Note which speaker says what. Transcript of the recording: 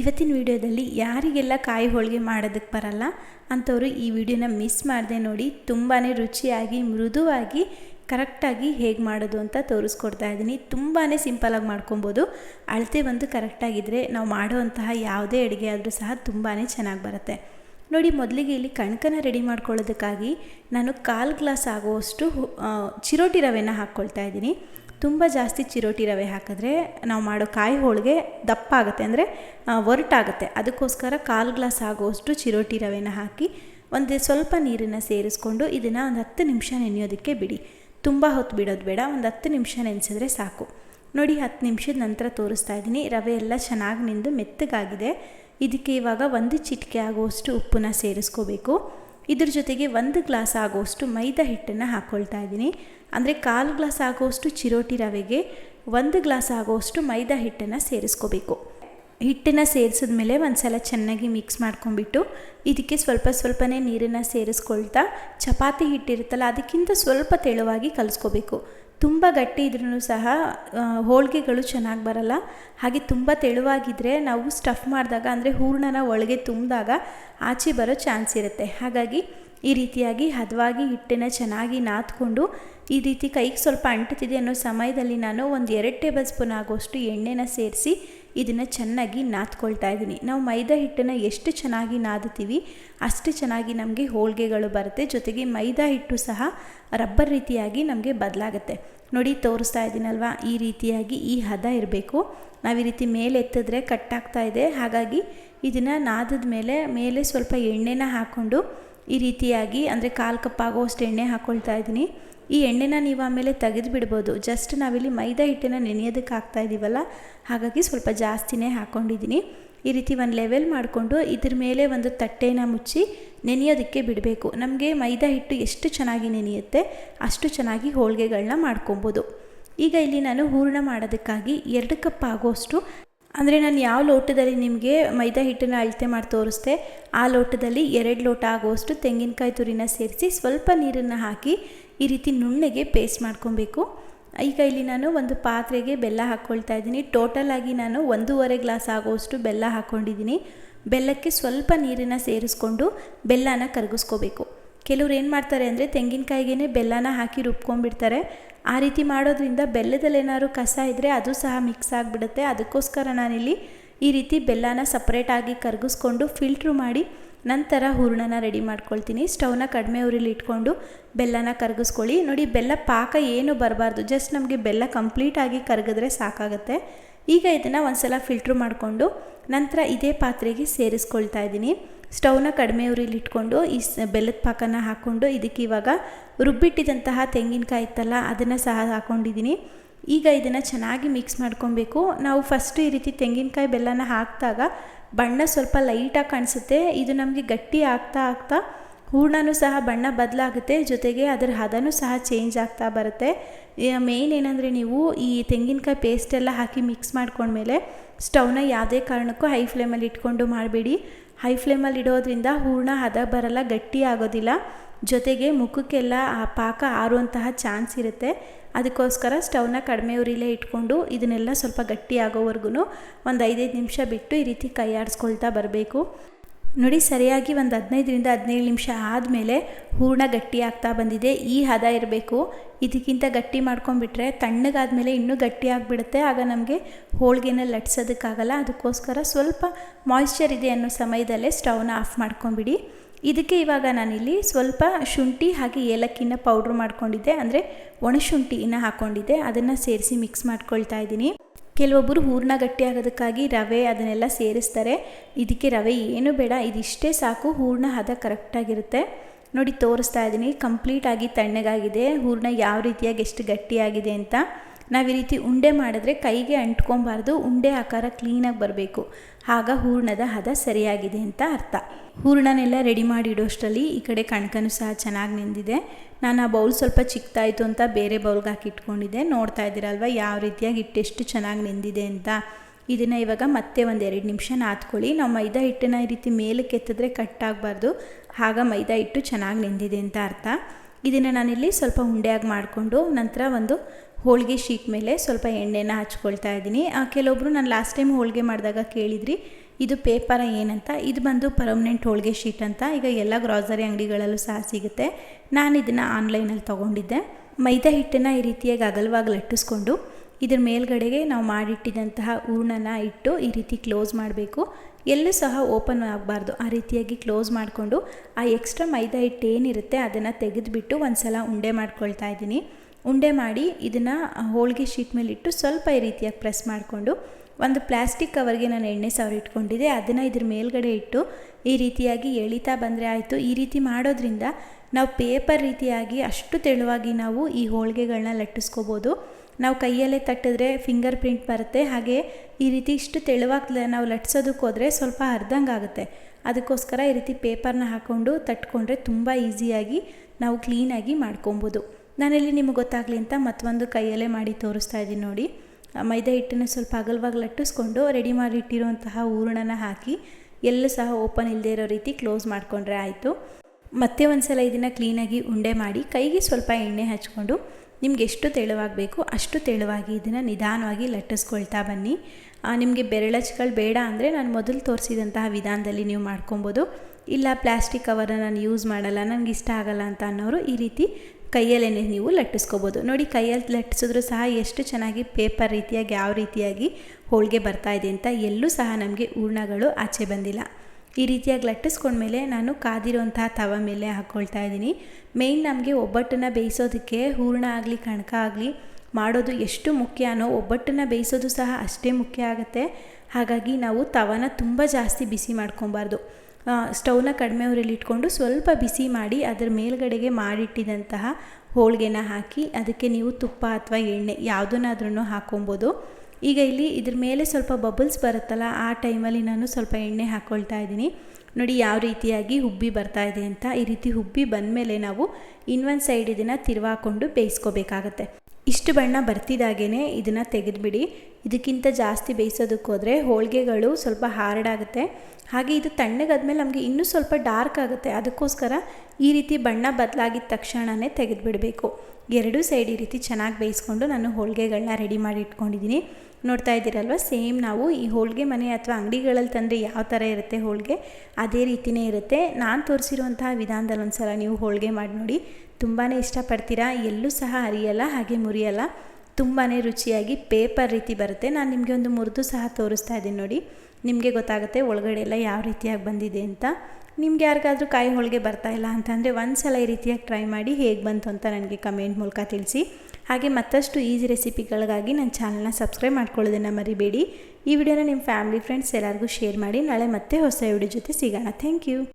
Speaker 1: ಇವತ್ತಿನ ವಿಡಿಯೋದಲ್ಲಿ ಯಾರಿಗೆಲ್ಲ ಕಾಯಿ ಹೋಳಿಗೆ ಮಾಡೋದಕ್ಕೆ ಬರಲ್ಲ ಅಂಥವ್ರು ಈ ವಿಡಿಯೋನ ಮಿಸ್ ಮಾಡದೆ ನೋಡಿ ತುಂಬಾ ರುಚಿಯಾಗಿ, ಮೃದುವಾಗಿ, ಕರೆಕ್ಟಾಗಿ ಹೇಗೆ ಮಾಡೋದು ಅಂತ ತೋರಿಸ್ಕೊಡ್ತಾ ಇದ್ದೀನಿ. ತುಂಬಾ ಸಿಂಪಲಾಗಿ ಮಾಡ್ಕೊಬೋದು. ಅಳತೆ ಬಂದು ಕರೆಕ್ಟಾಗಿದ್ದರೆ ನಾವು ಮಾಡುವಂತಹ ಯಾವುದೇ ಅಡುಗೆ ಆದರೂ ಸಹ ತುಂಬಾ ಚೆನ್ನಾಗಿ ಬರುತ್ತೆ. ನೋಡಿ, ಮೊದಲಿಗೆ ಇಲ್ಲಿ ಕಣಕನ ರೆಡಿ ಮಾಡ್ಕೊಳ್ಳೋದಕ್ಕಾಗಿ ನಾನು ಕಾಲು ಗ್ಲಾಸ್ ಆಗುವಷ್ಟು ಚಿರೋಟಿ ರವೆನ ಹಾಕ್ಕೊಳ್ತಾ ಇದ್ದೀನಿ. ತುಂಬ ಜಾಸ್ತಿ ಚಿರೋಟಿ ರವೆ ಹಾಕಿದ್ರೆ ನಾವು ಮಾಡೋ ಕಾಯಿ ಹೋಳಿಗೆ ದಪ್ಪ ಆಗುತ್ತೆ ಅಂದರೆ ಒರಟಾಗುತ್ತೆ. ಅದಕ್ಕೋಸ್ಕರ ಕಾಲು ಗ್ಲಾಸ್ ಆಗುವಷ್ಟು ಚಿರೋಟಿ ರವೆನ ಹಾಕಿ ಒಂದು ಸ್ವಲ್ಪ ನೀರನ್ನು ಸೇರಿಸ್ಕೊಂಡು ಇದನ್ನು ಒಂದು ಹತ್ತು ನಿಮಿಷ ನೆನೆಯೋದಕ್ಕೆ ಬಿಡಿ. ತುಂಬ ಹೊತ್ತು ಬಿಡೋದು ಬೇಡ, ಒಂದು ಹತ್ತು ನಿಮಿಷ ನೆನೆಸಿದ್ರೆ ಸಾಕು. ನೋಡಿ, ಹತ್ತು ನಿಮಿಷದ ನಂತರ ತೋರಿಸ್ತಾ ಇದ್ದೀನಿ. ರವೆ ಎಲ್ಲ ಚೆನ್ನಾಗಿ ನಿಂದು ಮೆತ್ತಗಾಗಿದೆ. ಇದಕ್ಕೆ ಇವಾಗ ಒಂದು ಚಿಟಿಕೆ ಆಗುವಷ್ಟು ಉಪ್ಪನ್ನ ಸೇರಿಸ್ಕೋಬೇಕು. ಇದ್ರ ಜೊತೆಗೆ ಒಂದು ಗ್ಲಾಸ್ ಆಗುವಷ್ಟು ಮೈದಾ ಹಿಟ್ಟನ್ನು ಹಾಕ್ಕೊಳ್ತಾ ಇದ್ದೀನಿ. ಅಂದರೆ ಕಾಲು ಗ್ಲಾಸ್ ಆಗುವಷ್ಟು ಚಿರೋಟಿ ರವೆಗೆ ಒಂದು ಗ್ಲಾಸ್ ಆಗುವಷ್ಟು ಮೈದಾ ಹಿಟ್ಟನ್ನು ಸೇರಿಸ್ಕೋಬೇಕು. ಹಿಟ್ಟನ್ನು ಸೇರಿಸಿದ ಮೇಲೆ ಒಂದು ಸಲ ಚೆನ್ನಾಗಿ ಮಿಕ್ಸ್ ಮಾಡ್ಕೊಂಬಿಟ್ಟು ಇದಕ್ಕೆ ಸ್ವಲ್ಪ ಸ್ವಲ್ಪನೇ ನೀರನ್ನು ಸೇರಿಸ್ಕೊಳ್ತಾ, ಚಪಾತಿ ಹಿಟ್ಟಿರುತ್ತಲ್ಲ ಅದಕ್ಕಿಂತ ಸ್ವಲ್ಪ ತೆಳುವಾಗಿ ಕಲಿಸ್ಕೋಬೇಕು. ತುಂಬ ಗಟ್ಟಿ ಇದ್ರೂ ಸಹ ಹೋಳಿಗೆಗಳು ಚೆನ್ನಾಗಿ ಬರಲ್ಲ. ಹಾಗೆ ತುಂಬ ತೆಳುವಾಗಿದ್ದರೆ ನಾವು ಸ್ಟಫ್ ಮಾಡಿದಾಗ, ಅಂದರೆ ಹೂರಣನ ಒಳಗೆ ತುಂಬಿದಾಗ ಆಚೆ ಬರೋ ಚಾನ್ಸ್ ಇರುತ್ತೆ. ಹಾಗಾಗಿ ಈ ರೀತಿಯಾಗಿ ಹದವಾಗಿ ಹಿಟ್ಟನ್ನು ಚೆನ್ನಾಗಿ ನಾದ್ಕೊಂಡು, ಈ ರೀತಿ ಕೈಗೆ ಸ್ವಲ್ಪ ಅಂಟುತ್ತಿದೆ ಅನ್ನೋ ಸಮಯದಲ್ಲಿ ನಾನು ಒಂದು ಎರಡು ಟೇಬಲ್ ಸ್ಪೂನ್ ಆಗುವಷ್ಟು ಎಣ್ಣೆನ ಸೇರಿಸಿ ಇದನ್ನು ಚೆನ್ನಾಗಿ ನಾದ್ಕೊಳ್ತಾ ಇದ್ದೀನಿ. ನಾವು ಮೈದಾ ಹಿಟ್ಟನ್ನು ಎಷ್ಟು ಚೆನ್ನಾಗಿ ನಾದುತ್ತೀವಿ ಅಷ್ಟು ಚೆನ್ನಾಗಿ ನಮಗೆ ಹೋಳಿಗೆಗಳು ಬರುತ್ತೆ. ಜೊತೆಗೆ ಮೈದಾ ಹಿಟ್ಟು ಸಹ ರಬ್ಬರ್ ರೀತಿಯಾಗಿ ನಮಗೆ ಬದಲಾಗುತ್ತೆ. ನೋಡಿ, ತೋರಿಸ್ತಾ ಇದ್ದೀನಲ್ವಾ? ಈ ರೀತಿಯಾಗಿ ಈ ಹದ ಇರಬೇಕು. ನಾವು ಈ ರೀತಿ ಮೇಲೆ ಎತ್ತಿದ್ರೆ ಕಟ್ಟಾಗ್ತಾ ಇದೆ. ಹಾಗಾಗಿ ಇದನ್ನು ನಾದದ ಮೇಲೆ ಮೇಲೆ ಸ್ವಲ್ಪ ಎಣ್ಣೆನ ಹಾಕ್ಕೊಂಡು ಈ ರೀತಿಯಾಗಿ ಅಂದರೆ ಕಾಲು ಕಪ್ ಆಗೋಷ್ಟು ಎಣ್ಣೆ ಹಾಕ್ಕೊಳ್ತಾ ಇದ್ದೀನಿ. ಈ ಎಣ್ಣೆನ ನೀವು ಆಮೇಲೆ ತೆಗೆದು ಬಿಡ್ಬೋದು. ಜಸ್ಟ್ ನಾವಿಲ್ಲಿ ಮೈದಾ ಹಿಟ್ಟನ್ನು ನೆನೆಯೋದಕ್ಕೆ ಹಾಕ್ತಾ ಇದ್ದೀವಲ್ಲ ಹಾಗಾಗಿ ಸ್ವಲ್ಪ ಜಾಸ್ತಿನೇ ಹಾಕ್ಕೊಂಡಿದ್ದೀನಿ ಈ ರೀತಿ ಒಂದು ಲೆವೆಲ್ ಮಾಡಿಕೊಂಡು ಇದ್ರ ಮೇಲೆ ಒಂದು ತಟ್ಟೆನ ಮುಚ್ಚಿ ನೆನೆಯೋದಕ್ಕೆ ಬಿಡಬೇಕು. ನಮಗೆ ಮೈದಾ ಹಿಟ್ಟು ಎಷ್ಟು ಚೆನ್ನಾಗಿ ನೆನೆಯುತ್ತೆ, ಅಷ್ಟು ಚೆನ್ನಾಗಿ ಹೋಳಿಗೆಗಳನ್ನ ಮಾಡ್ಕೊಬೋದು. ಈಗ ಇಲ್ಲಿ ನಾನು ಹೂರ್ಣ ಮಾಡೋದಕ್ಕಾಗಿ ಎರಡು ಕಪ್ ಆಗೋಷ್ಟು ಅಂದರೆ ನಾನು ಯಾವ ಲೋಟದಲ್ಲಿ ನಿಮಗೆ ಮೈದಾ ಹಿಟ್ಟನ್ನು ಅಳತೆ ಮಾಡಿ ತೋರಿಸ್ದೆ, ಆ ಲೋಟದಲ್ಲಿ ಎರಡು ಲೋಟ ಆಗುವಷ್ಟು ತೆಂಗಿನಕಾಯಿ ತುರಿನ ಸೇರಿಸಿ ಸ್ವಲ್ಪ ನೀರನ್ನು ಹಾಕಿ ಈ ರೀತಿ ನುಣ್ಣಗೆ ಪೇಸ್ಟ್ ಮಾಡ್ಕೊಬೇಕು. ಈಗ ಇಲ್ಲಿ ನಾನು ಒಂದು ಪಾತ್ರೆಗೆ ಬೆಲ್ಲ ಹಾಕ್ಕೊಳ್ತಾ ಇದ್ದೀನಿ. ಟೋಟಲ್ ಆಗಿ ನಾನು ಒಂದೂವರೆ ಗ್ಲಾಸ್ ಆಗುವಷ್ಟು ಬೆಲ್ಲ ಹಾಕ್ಕೊಂಡಿದ್ದೀನಿ ಬೆಲ್ಲಕ್ಕೆ ಸ್ವಲ್ಪ ನೀರನ್ನು ಸೇರಿಸ್ಕೊಂಡು ಬೆಲ್ಲನ ಕರಗಿಸ್ಕೋಬೇಕು. ಕೆಲವ್ರು ಏನು ಮಾಡ್ತಾರೆ ಅಂದರೆ ತೆಂಗಿನಕಾಯಿಗೆ ಬೆಲ್ಲನ ಹಾಕಿ ರುಬ್ಕೊಂಡ್ಬಿಡ್ತಾರೆ. ಆ ರೀತಿ ಮಾಡೋದ್ರಿಂದ ಬೆಲ್ಲದಲ್ಲಿ ಏನಾದರೂ ಕಸ ಇದ್ದರೆ ಅದು ಸಹ ಮಿಕ್ಸ್ ಆಗಿಬಿಡುತ್ತೆ. ಅದಕ್ಕೋಸ್ಕರ ನಾನಿಲ್ಲಿ ಈ ರೀತಿ ಬೆಲ್ಲನ ಸಪ್ರೇಟಾಗಿ ಕರಗಿಸ್ಕೊಂಡು ಫಿಲ್ಟ್ರು ಮಾಡಿ ನಂತರ ಹೂರಣನ ರೆಡಿ ಮಾಡ್ಕೊಳ್ತೀನಿ. ಸ್ಟವ್ನ ಕಡಿಮೆ ಉರಿಲಿ ಇಟ್ಕೊಂಡು ಬೆಲ್ಲನ ಕರಗಿಸ್ಕೊಳ್ಳಿ. ನೋಡಿ, ಬೆಲ್ಲ ಪಾಕ ಏನು ಬರಬಾರ್ದು. ಜಸ್ಟ್ ನಮಗೆ ಬೆಲ್ಲ ಕಂಪ್ಲೀಟಾಗಿ ಕರಗಿದ್ರೆ ಸಾಕಾಗುತ್ತೆ. ಈಗ ಇದನ್ನು ಒಂದ್ಸಲ ಫಿಲ್ಟ್ರ್ ಮಾಡಿಕೊಂಡು ನಂತರ ಇದೇ ಪಾತ್ರೆಗೆ ಸೇರಿಸ್ಕೊಳ್ತಾ ಇದ್ದೀನಿ. ಸ್ಟೌವ್ನ ಕಡಿಮೆ ಉರಿಲಿ ಇಟ್ಕೊಂಡು ಈ ಬೆಲ್ಲದ ಪಾಕನ ಹಾಕ್ಕೊಂಡು ಇದಕ್ಕೆ ಇವಾಗ ರುಬ್ಬಿಟ್ಟಿದಂತಹ ತೆಂಗಿನಕಾಯಿ ಇತ್ತಲ್ಲ ಅದನ್ನು ಸಹ ಹಾಕ್ಕೊಂಡಿದ್ದೀನಿ ಈಗ ಇದನ್ನು ಚೆನ್ನಾಗಿ ಮಿಕ್ಸ್ ಮಾಡ್ಕೊಬೇಕು. ನಾವು ಫಸ್ಟು ಈ ರೀತಿ ತೆಂಗಿನಕಾಯಿ ಬೆಲ್ಲನ ಹಾಕಿದಾಗ ಬಣ್ಣ ಸ್ವಲ್ಪ ಲೈಟಾಗಿ ಕಾಣಿಸುತ್ತೆ. ಇದು ನಮಗೆ ಗಟ್ಟಿ ಆಗ್ತಾ ಆಗ್ತಾ ಹೂರ್ಣನೂ ಸಹ ಬಣ್ಣ ಬದಲಾಗುತ್ತೆ, ಜೊತೆಗೆ ಅದರ ಹದನೂ ಸಹ ಚೇಂಜ್ ಆಗ್ತಾ ಬರುತ್ತೆ. ಮೇಯ್ನ್ ಏನಂದರೆ ನೀವು ಈ ತೆಂಗಿನಕಾಯಿ ಪೇಸ್ಟ್ ಎಲ್ಲ ಹಾಕಿ ಮಿಕ್ಸ್ ಮಾಡ್ಕೊಂಡ್ಮೇಲೆ ಸ್ಟವ್ನ ಯಾವುದೇ ಕಾರಣಕ್ಕೂ ಹೈ ಫ್ಲೇಮಲ್ಲಿ ಇಟ್ಕೊಂಡು ಮಾಡಬೇಡಿ. ಹೈ ಫ್ಲೇಮಲ್ಲಿ ಇಡೋದ್ರಿಂದ ಹೂರ್ಣ ಹದ ಬರಲ್ಲ, ಗಟ್ಟಿ ಆಗೋದಿಲ್ಲ. ಜೊತೆಗೆ ಮುಖಕ್ಕೆಲ್ಲ ಆ ಪಾಕ ಆರುವಂತಹ ಚಾನ್ಸ್ ಇರುತ್ತೆ. ಅದಕ್ಕೋಸ್ಕರ ಸ್ಟವ್ನ ಕಡಿಮೆ ಉರಿಲೇ ಇಟ್ಕೊಂಡು ಇದನ್ನೆಲ್ಲ ಸ್ವಲ್ಪ ಗಟ್ಟಿ ಆಗೋವರೆಗೂ ಒಂದು ಐದೈದು ನಿಮಿಷ ಬಿಟ್ಟು ಈ ರೀತಿ ಕೈ ಆಡಿಸ್ಕೊಳ್ತಾ ಬರಬೇಕು. ನೋಡಿ, ಸರಿಯಾಗಿ ಒಂದು ಹದಿನೈದರಿಂದ ಹದಿನೇಳು ನಿಮಿಷ ಆದಮೇಲೆ ಹೂರ್ಣ ಗಟ್ಟಿ ಆಗ್ತಾ ಬಂದಿದೆ. ಈ ಹದ ಇರಬೇಕು. ಇದಕ್ಕಿಂತ ಗಟ್ಟಿ ಮಾಡ್ಕೊಂಡ್ಬಿಟ್ರೆ ತಣ್ಣಗಾದ್ಮೇಲೆ ಇನ್ನೂ ಗಟ್ಟಿ ಆಗಿಬಿಡುತ್ತೆ. ಆಗ ನಮಗೆ ಹೋಳಿಗೆನ ಲಟ್ಸೋದಕ್ಕಾಗಲ್ಲ. ಅದಕ್ಕೋಸ್ಕರ ಸ್ವಲ್ಪ ಮಾಯಿಶ್ಚರ್ ಇದೆ ಅನ್ನೋ ಸಮಯದಲ್ಲೇ ಸ್ಟವ್ನ ಆಫ್ ಮಾಡ್ಕೊಂಬಿಡಿ ಇದಕ್ಕೆ ಇವಾಗ ನಾನಿಲ್ಲಿ ಸ್ವಲ್ಪ ಶುಂಠಿ ಹಾಗೆ ಏಲಕ್ಕಿನ ಪೌಡ್ರ್ ಮಾಡ್ಕೊಂಡಿದ್ದೆ. ಅಂದರೆ ಒಣಶುಂಠಿನ ಹಾಕ್ಕೊಂಡಿದ್ದೆ ಅದನ್ನು ಸೇರಿಸಿ ಮಿಕ್ಸ್ ಮಾಡ್ಕೊಳ್ತಾ ಇದ್ದೀನಿ. ಕೆಲವೊಬ್ಬರು ಹೂರ್ಣ ಗಟ್ಟಿ ಆಗೋದಕ್ಕಾಗಿ ರವೆ ಅದನ್ನೆಲ್ಲ ಸೇರಿಸ್ತಾರೆ. ಇದಕ್ಕೆ ರವೆ ಏನು ಬೇಡ, ಇದಿಷ್ಟೇ ಸಾಕು, ಹೂರ್ಣ ಹದ ಕರೆಕ್ಟಾಗಿರುತ್ತೆ. ನೋಡಿ, ತೋರಿಸ್ತಾ ಇದ್ದೀನಿ, ಕಂಪ್ಲೀಟಾಗಿ ತಣ್ಣಗಾಗಿದೆ, ಹೂರ್ಣ ಯಾವ ರೀತಿಯಾಗಿ ಎಷ್ಟು ಗಟ್ಟಿಯಾಗಿದೆ ಅಂತ. ನಾವು ಈ ರೀತಿ ಉಂಡೆ ಮಾಡಿದ್ರೆ ಕೈಗೆ ಅಂಟ್ಕೊಬಾರ್ದು, ಉಂಡೆ ಆಕಾರ ಕ್ಲೀನಾಗಿ ಬರಬೇಕು. ಆಗ ಹೂರ್ಣದ ಹದ ಸರಿಯಾಗಿದೆ ಅಂತ ಅರ್ಥ. ಹೂರ್ಣನೆಲ್ಲ ರೆಡಿ ಮಾಡಿ ಇಡೋಷ್ಟರಲ್ಲಿ ಈ ಕಡೆ ಕಣಕನು ಸಹ ಚೆನ್ನಾಗಿ ನಿಂದಿದೆ ನಾನು ಆ ಬೌಲ್ ಸ್ವಲ್ಪ ಚಿಕ್ಕದಾಯಿತು ಅಂತ ಬೇರೆ ಬೌಲ್ಗೆ ಹಾಕಿ ಇಟ್ಕೊಂಡಿದ್ದೆ. ನೋಡ್ತಾ ಇದ್ದೀರಲ್ವ ಯಾವ ರೀತಿಯಾಗಿ ಹಿಟ್ಟೆಷ್ಟು ಚೆನ್ನಾಗಿ ನಿಂದಿದೆ ಅಂತ. ಇದನ್ನು ಇವಾಗ ಮತ್ತೆ ಒಂದು ಎರಡು ನಿಮಿಷ ನಾದ್ಕೊಳ್ಳಿ. ನಾವು ಮೈದಾ ಹಿಟ್ಟನ್ನ ಈ ರೀತಿ ಮೇಲಕ್ಕೆ ಎತ್ತಿದ್ರೆ ಕಟ್ಟಾಗಬಾರ್ದು ಆಗ ಮೈದಾ ಹಿಟ್ಟು ಚೆನ್ನಾಗಿ ನೆಂದಿದೆ ಅಂತ ಅರ್ಥ. ಇದನ್ನು ನಾನಿಲ್ಲಿ ಸ್ವಲ್ಪ ಉಂಡೆಯಾಗಿ ಮಾಡಿಕೊಂಡು ನಂತರ ಒಂದು ಹೋಳಿಗೆ ಶೀಟ್ ಮೇಲೆ ಸ್ವಲ್ಪ ಎಣ್ಣೆನ ಹಚ್ಕೊಳ್ತಾ ಇದ್ದೀನಿ. ಕೆಲವೊಬ್ರು ನಾನು ಲಾಸ್ಟ್ ಟೈಮ್ ಹೋಳಿಗೆ ಮಾಡಿದಾಗ ಕೇಳಿದ್ರಿ, ಇದು ಪೇಪರ ಏನಂತ? ಇದು ಬಂದು ಪರ್ಮನೆಂಟ್ ಹೋಳಿಗೆ ಶೀಟ್ ಅಂತ. ಈಗ ಎಲ್ಲ ಗ್ರಾಸರಿ ಅಂಗಡಿಗಳಲ್ಲೂ ಸಹ ಸಿಗುತ್ತೆ. ನಾನು ಇದನ್ನು ಆನ್ಲೈನಲ್ಲಿ ತೊಗೊಂಡಿದ್ದೆ. ಮೈದಾ ಹಿಟ್ಟನ್ನು ಈ ರೀತಿಯಾಗಿ ಅಗಲವಾಗಿ ಲಟ್ಟಿಸ್ಕೊಂಡು ಇದ್ರ ಮೇಲ್ಗಡೆಗೆ ನಾವು ಮಾಡಿಟ್ಟಿದಂತಹ ಹೂರ್ಣನ ಇಟ್ಟು ಈ ರೀತಿ ಕ್ಲೋಸ್ ಮಾಡಬೇಕು. ಎಲ್ಲೂ ಸಹ ಓಪನ್ ಆಗಬಾರ್ದು. ಆ ರೀತಿಯಾಗಿ ಕ್ಲೋಸ್ ಮಾಡಿಕೊಂಡು ಆ ಎಕ್ಸ್ಟ್ರಾ ಮೈದಾ ಹಿಟ್ಟು ಏನಿರುತ್ತೆ ಅದನ್ನು ತೆಗೆದುಬಿಟ್ಟು ಒಂದು ಸಲ ಉಂಡೆ ಮಾಡ್ಕೊಳ್ತಾ ಇದ್ದೀನಿ. ಉಂಡೆ ಮಾಡಿ ಇದನ್ನು ಹೋಳಿಗೆ ಶೀಟ್ ಮೇಲೆ ಇಟ್ಟು ಸ್ವಲ್ಪ ಈ ರೀತಿಯಾಗಿ ಪ್ರೆಸ್ ಮಾಡಿಕೊಂಡು ಒಂದು ಪ್ಲಾಸ್ಟಿಕ್ ಕವರ್ಗೆ ನಾನು ಎಣ್ಣೆ ಸಾವಿರ ಇಟ್ಕೊಂಡಿದ್ದೆ. ಅದನ್ನು ಇದ್ರ ಮೇಲ್ಗಡೆ ಇಟ್ಟು ಈ ರೀತಿಯಾಗಿ ಎಳಿತಾ ಬಂದರೆ ಆಯಿತು. ಈ ರೀತಿ ಮಾಡೋದ್ರಿಂದ ನಾವು ಪೇಪರ್ ರೀತಿಯಾಗಿ ಅಷ್ಟು ತೆಳುವಾಗಿ ನಾವು ಈ ಹೋಳಿಗೆಗಳನ್ನ ಲಟ್ಟಿಸ್ಕೋಬೋದು. ನಾವು ಕೈಯಲ್ಲೇ ತಟ್ಟಿದ್ರೆ ಫಿಂಗರ್ ಪ್ರಿಂಟ್ ಬರುತ್ತೆ. ಹಾಗೆ ಈ ರೀತಿ ಇಷ್ಟು ತೆಳುವಾಗಿ ನಾವು ಲಟ್ಸೋದಕ್ಕೆ ಹೋದರೆ ಸ್ವಲ್ಪ ಆಗುತ್ತೆ. ಅದಕ್ಕೋಸ್ಕರ ಈ ರೀತಿ ಪೇಪರ್ನ ಹಾಕ್ಕೊಂಡು ತಟ್ಕೊಂಡ್ರೆ ತುಂಬ ಈಸಿಯಾಗಿ ನಾವು ಕ್ಲೀನಾಗಿ ಮಾಡ್ಕೊಬೋದು. ನಾನಿಲ್ಲಿ ನಿಮಗೆ ಗೊತ್ತಾಗಲಿ ಅಂತ ಮತ್ತೊಂದು ಕೈಯಲ್ಲೇ ಮಾಡಿ ತೋರಿಸ್ತಾ ಇದ್ದೀನಿ ನೋಡಿ. ಮೈದಾ ಹಿಟ್ಟನ್ನು ಸ್ವಲ್ಪ ಅಗಲವಾಗಿ ಲಟ್ಟಿಸ್ಕೊಂಡು ರೆಡಿ ಮಾಡಿ ಇಟ್ಟಿರುವಂತಹ ಹೂರಣನ ಹಾಕಿ ಎಲ್ಲೂ ಸಹ ಓಪನ್ ಇಲ್ಲದೆ ಇರೋ ರೀತಿ ಕ್ಲೋಸ್ ಮಾಡಿಕೊಂಡ್ರೆ ಆಯಿತು. ಮತ್ತೆ ಒಂದು ಸಲ ಇದನ್ನು ಕ್ಲೀನಾಗಿ ಉಂಡೆ ಮಾಡಿ ಕೈಗೆ ಸ್ವಲ್ಪ ಎಣ್ಣೆ ಹಚ್ಕೊಂಡು ನಿಮ್ಗೆ ಎಷ್ಟು ತೆಳುವಾಗಬೇಕು ಅಷ್ಟು ತೆಳುವಾಗಿ ಇದನ್ನು ನಿಧಾನವಾಗಿ ಲಟ್ಟಿಸ್ಕೊಳ್ತಾ ಬನ್ನಿ. ನಿಮಗೆ ಬೆರಳಚ್ಗಳು ಬೇಡ ಅಂದರೆ ನಾನು ಮೊದಲು ತೋರಿಸಿದಂತಹ ವಿಧಾನದಲ್ಲಿ ನೀವು ಮಾಡ್ಕೊಬೋದು. ಇಲ್ಲ ಪ್ಲಾಸ್ಟಿಕ್ ಕವರನ್ನು ನಾನು ಯೂಸ್ ಮಾಡಲ್ಲ, ನನಗೆ ಇಷ್ಟ ಆಗಲ್ಲ ಅಂತ ಅನ್ನೋರು ಈ ರೀತಿ ಕೈಯಲ್ಲೇ ನೀವು ಲಟ್ಟಿಸ್ಕೋಬೋದು. ನೋಡಿ, ಕೈಯಲ್ಲಿ ಲಟ್ಟಿಸಿದ್ರು ಸಹ ಎಷ್ಟು ಚೆನ್ನಾಗಿ ಪೇಪರ್ ರೀತಿಯಾಗಿ, ಯಾವ ರೀತಿಯಾಗಿ ಹೋಳಿಗೆ ಬರ್ತಾ ಇದೆ ಅಂತ ಎಲ್ಲೂ ಸಹ ನಮಗೆ ಹೂರ್ಣಗಳು ಆಚೆ ಬಂದಿಲ್ಲ. ಈ ರೀತಿಯಾಗಿ ಲಟ್ಟಿಸ್ಕೊಂಡ್ಮೇಲೆ ನಾನು ಕಾದಿರುವಂತಹ ತವ ಮೇಲೆ ಹಾಕ್ಕೊಳ್ತಾ ಇದ್ದೀನಿ. ಮೇಯ್ನ್ ನಮಗೆ ಒಬ್ಬಟ್ಟನ್ನು ಬೇಯಿಸೋದಕ್ಕೆ ಹೂರ್ಣ ಆಗಲಿ, ಕಣಕ ಆಗಲಿ ಮಾಡೋದು ಎಷ್ಟು ಮುಖ್ಯನೋ ಒಬ್ಬಟ್ಟನ್ನು ಬೇಯಿಸೋದು ಸಹ ಅಷ್ಟೇ ಮುಖ್ಯ ಆಗುತ್ತೆ. ಹಾಗಾಗಿ ನಾವು ತವನ ತುಂಬ ಜಾಸ್ತಿ ಬಿಸಿ ಮಾಡ್ಕೊಬಾರ್ದು. ಸ್ಟವ್ನ ಕಡಿಮೆ ಉರಿಲಿ ಇಟ್ಕೊಂಡು ಸ್ವಲ್ಪ ಬಿಸಿ ಮಾಡಿ ಅದರ ಮೇಲ್ಗಡೆಗೆ ಮಾಡಿಟ್ಟಿದಂತಹ ಹೋಳಿಗೆನ ಹಾಕಿ ಅದಕ್ಕೆ ನೀವು ತುಪ್ಪ ಅಥವಾ ಎಣ್ಣೆ ಯಾವುದನ್ನಾದ್ರೂ ಹಾಕೊಬೋದು. ಈಗ ಇಲ್ಲಿ ಇದ್ರ ಮೇಲೆ ಸ್ವಲ್ಪ ಬಬಲ್ಸ್ ಬರುತ್ತಲ್ಲ, ಆ ಟೈಮಲ್ಲಿ ನಾನು ಸ್ವಲ್ಪ ಎಣ್ಣೆ ಹಾಕ್ಕೊಳ್ತಾ ಇದ್ದೀನಿ. ನೋಡಿ ಯಾವ ರೀತಿಯಾಗಿ ಹುಬ್ಬಿ ಬರ್ತಾ ಇದೆ ಅಂತ. ಈ ರೀತಿ ಹುಬ್ಬಿ ಬಂದಮೇಲೆ ನಾವು ಇನ್ನೊಂದು ಸೈಡ್ ಇದನ್ನು ತಿರುವಾಕೊಂಡು ಬೇಯಿಸ್ಕೋಬೇಕಾಗತ್ತೆ. ಇಷ್ಟು ಬಣ್ಣ ಬರ್ತಿದ್ದಾಗೇ ಇದನ್ನು ತೆಗೆದುಬಿಡಿ. ಇದಕ್ಕಿಂತ ಜಾಸ್ತಿ ಬೇಯಿಸೋದಕ್ಕೆ ಹೋದರೆ ಹೋಳಿಗೆಗಳು ಸ್ವಲ್ಪ ಹಾರ್ಡ್ ಆಗುತ್ತೆ. ಹಾಗೆ ಇದು ತಣ್ಣಗಾದ್ಮೇಲೆ ನಮಗೆ ಇನ್ನೂ ಸ್ವಲ್ಪ ಡಾರ್ಕ್ ಆಗುತ್ತೆ. ಅದಕ್ಕೋಸ್ಕರ ಈ ರೀತಿ ಬಣ್ಣ ಬದಲಾಗಿದ ತಕ್ಷಣವೇ ತೆಗೆದುಬಿಡಬೇಕು. ಎರಡೂ ಸೈಡ್ ಈ ರೀತಿ ಚೆನ್ನಾಗಿ ಬೇಯಿಸ್ಕೊಂಡು ನಾನು ಹೋಳಿಗೆಗಳನ್ನ ರೆಡಿ ಮಾಡಿ ಇಟ್ಕೊಂಡಿದ್ದೀನಿ. ನೋಡ್ತಾ ಇದ್ದೀರಲ್ವ? ಸೇಮ್ ನಾವು ಈ ಹೋಳಿಗೆ ಮನೆ ಅಥವಾ ಅಂಗಡಿಗಳಲ್ಲಿ ತಂದರೆ ಯಾವ ಥರ ಇರುತ್ತೆ ಹೋಳಿಗೆ? ಅದೇ ರೀತಿಯೇ ಇರುತ್ತೆ. ನಾನು ತೋರಿಸಿರುವಂತಹ ವಿಧಾನದಲ್ಲಿ ಒಂದು ಸಲ ನೀವು ಹೋಳಿಗೆ ಮಾಡಿ ನೋಡಿ. ತುಂಬಾ ಇಷ್ಟಪಡ್ತೀರಾ? ಎಲ್ಲೂ ಸಹ ಅರಿಯಲ್ಲ, ಹಾಗೆ ಮುರಿಯಲ್ಲ. ತುಂಬಾ ರುಚಿಯಾಗಿ ಪೇಪರ್ ರೀತಿ ಬರುತ್ತೆ. ನಾನು ನಿಮಗೆ ಒಂದು ಮುರಿದು ಸಹ ತೋರಿಸ್ತಾ ಇದ್ದೀನಿ ನೋಡಿ. ನಿಮಗೆ ಗೊತ್ತಾಗುತ್ತೆ ಒಳಗಡೆ ಎಲ್ಲ ಯಾವ ರೀತಿಯಾಗಿ ಬಂದಿದೆ ಅಂತ. ನಿಮ್ಗೆ ಯಾರಿಗಾದ್ರೂ ಕಾಯಿ ಹೋಳಿಗೆ ಬರ್ತಾ ಇಲ್ಲ ಅಂತಂದರೆ ಒಂದು ಸಲ ಈ ರೀತಿಯಾಗಿ ಟ್ರೈ ಮಾಡಿ ಹೇಗೆ ಬಂತು ಅಂತ ನನಗೆ ಕಮೆಂಟ್ ಮೂಲಕ ತಿಳಿಸಿ. ಹಾಗೆ ಮತ್ತಷ್ಟು ಈಸಿ ರೆಸಿಪಿಗಳಿಗಾಗಿ ನನ್ನ ಚಾನಲ್ನ ಸಬ್ಸ್ಕ್ರೈಬ್ ಮಾಡ್ಕೊಳ್ಳೋದನ್ನು ಮರಿಬೇಡಿ. ಈ ವಿಡಿಯೋನ ನಿಮ್ಮ ಫ್ಯಾಮಿಲಿ ಫ್ರೆಂಡ್ಸ್ ಎಲ್ಲರಿಗೂ ಶೇರ್ ಮಾಡಿ. ನಾಳೆ ಮತ್ತೆ ಹೊಸ ವಿಡಿಯೋ ಜೊತೆ ಸಿಗೋಣ. Thank you